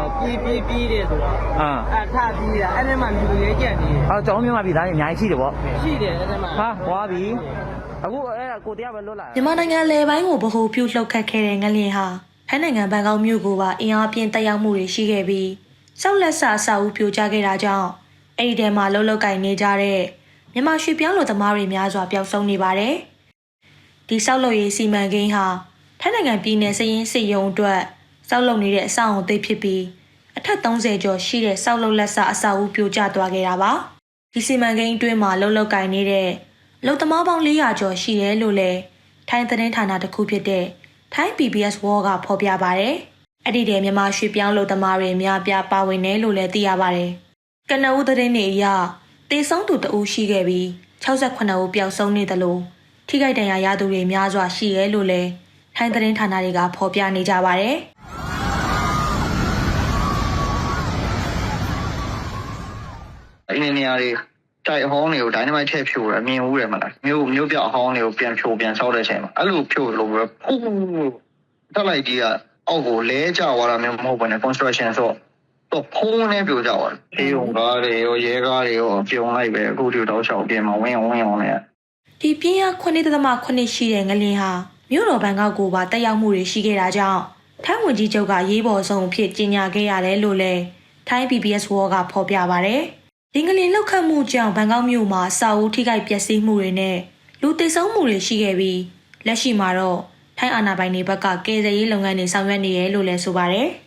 ပြေးပြေးပြေးတယ်ဆိုတော့အာအထပြေးတာအဲ့ဒီမှာလူတွေကြက်နေတယ်အော်ကျောင်းမြန်မာပြည်သားတွေအများကြီးရှိတယ်ဗောရှိတယ်အဲ့ဒီမှာဟာဟွာပြီအခုအဲ့ဒါကိုတရားပဲလွတ်လာမြန်မာနိုင်ငံလယ်ပိုင်းကိုဗဟိုပြုလှုပ်ခတ်ခဲ့တဲ့ငလျင်ဟာထိုင်းနိုင်ငံဘန်ကောက်မြို့ကိုပါအင်အားပြင်းတက်ရောက်မှုတွေရှိခဲ့ပြီးစောက်လက်ဆာအဆောက်အဦပြိုကျခဲ့တာကြောင့်အဲ့ဒီထဲမှာလှုပ်လှုပ်ကင်နေကြတဲ့မြန်မာရွှေပြောင်းလူသမားတွေများစွာပျောက်ဆုံးနေပါတယ်။ဒီစောက်လုပ်ရေးစီမံကိန်းဟာထိုင်းနိုင်ငံပြည်နယ်စည်ရင်းစစ်ရုံအတွက် စောက်လုပ်နေတဲ့အဆောက်အုံသိပ်ဖြစ်ပြီးအထက်30ကျော်ရှိတဲ့စောက်လုပ်လက်ဆာအဆောက်အဦပြိုကျသွားခဲ့တာပါ။ဒီစီမံကိန်းအတွင်းမှာလှုပ်လှုပ်ကင်နေတဲ့လုံသမားပေါင်း400ကျော်ရှိတယ်လို့လည်းထိုင်းသတင်းဌာနတစ်ခုဖြစ်တဲ့ထိုင်း PBS War ကဖော်ပြပါဗျ။အဲ့ဒီတည်းမြန်မာရွှေပြောင်းလုံသမားတွေအများပြားပါဝင်တယ်လို့လည်းသိရပါတယ်။ကနဦးသတင်းတွေအရတေဆုံးသူတအူးရှိခဲ့ပြီး68ဦးပျောက်ဆုံးနေတယ်လို့ထိခိုက်ဒဏ်ရာရသူတွေများစွာရှိရဲလို့လည်းထိုင်းသတင်းဌာနတွေကဖော်ပြနေကြပါတ အဲ့ဒီနေရာတွေတိုက်အဟောင်းတွေကိုဒိုင်းနမိုက်ထည့်ဖြိုတယ်မြင်ဦးတယ်မလားမျိုးမျိုးပြောက်အဟောင်းတွေကိုပြန်ဖြိုပြန်ဆောက်တဲ့အချိန်မှာအဲ့လိုဖြိုလို့ပဲဖူးတက်လိုက်ကြီးကအောက်ကိုလဲကျသွားတာမျိုးမဟုတ်ဘူးね construction ဆိုတော့ဖုံးနေပြိုကျသွားတယ်အေးုံကားတွေရောရဲကားတွေရောပြုံလိုက်ပဲအခုဒီတော့ချောက်ပြင်မှာဝင်းအောင်ဝင်းအောင်နဲ့ဒီပြင်းအား9.8ရှိတဲ့ငလျင်ဟာမြို့တော်ဘန်ကောက်ကိုပါတက်ရောက်မှုတွေရှိခဲ့တာကြောင့်ထိုင်းဝန်ကြီးချုပ်ကရေးပေါ်ဆုံးအဖြစ်ကြေညာခဲ့ရတယ်လို့လည်းထိုင်း PBS War ကဖော်ပြပါဗျ။ ဒီငလျင်လောက်ခတ်မှုကြောင့်ဘန်ကောက်မြို့မှာစာအုပ်ထိခိုက်ပျက်စီးမှုတွေနဲ့လူသေဆုံးမှုတွေရှိခဲ့ပြီးလက်ရှိမှာတော့ထိုင်းအာဏာပိုင်တွေဘက်ကကယ်ဆယ်ရေးလုပ်ငန်းတွေဆောင်ရွက်နေရလို့လည်းဆိုပါတယ်။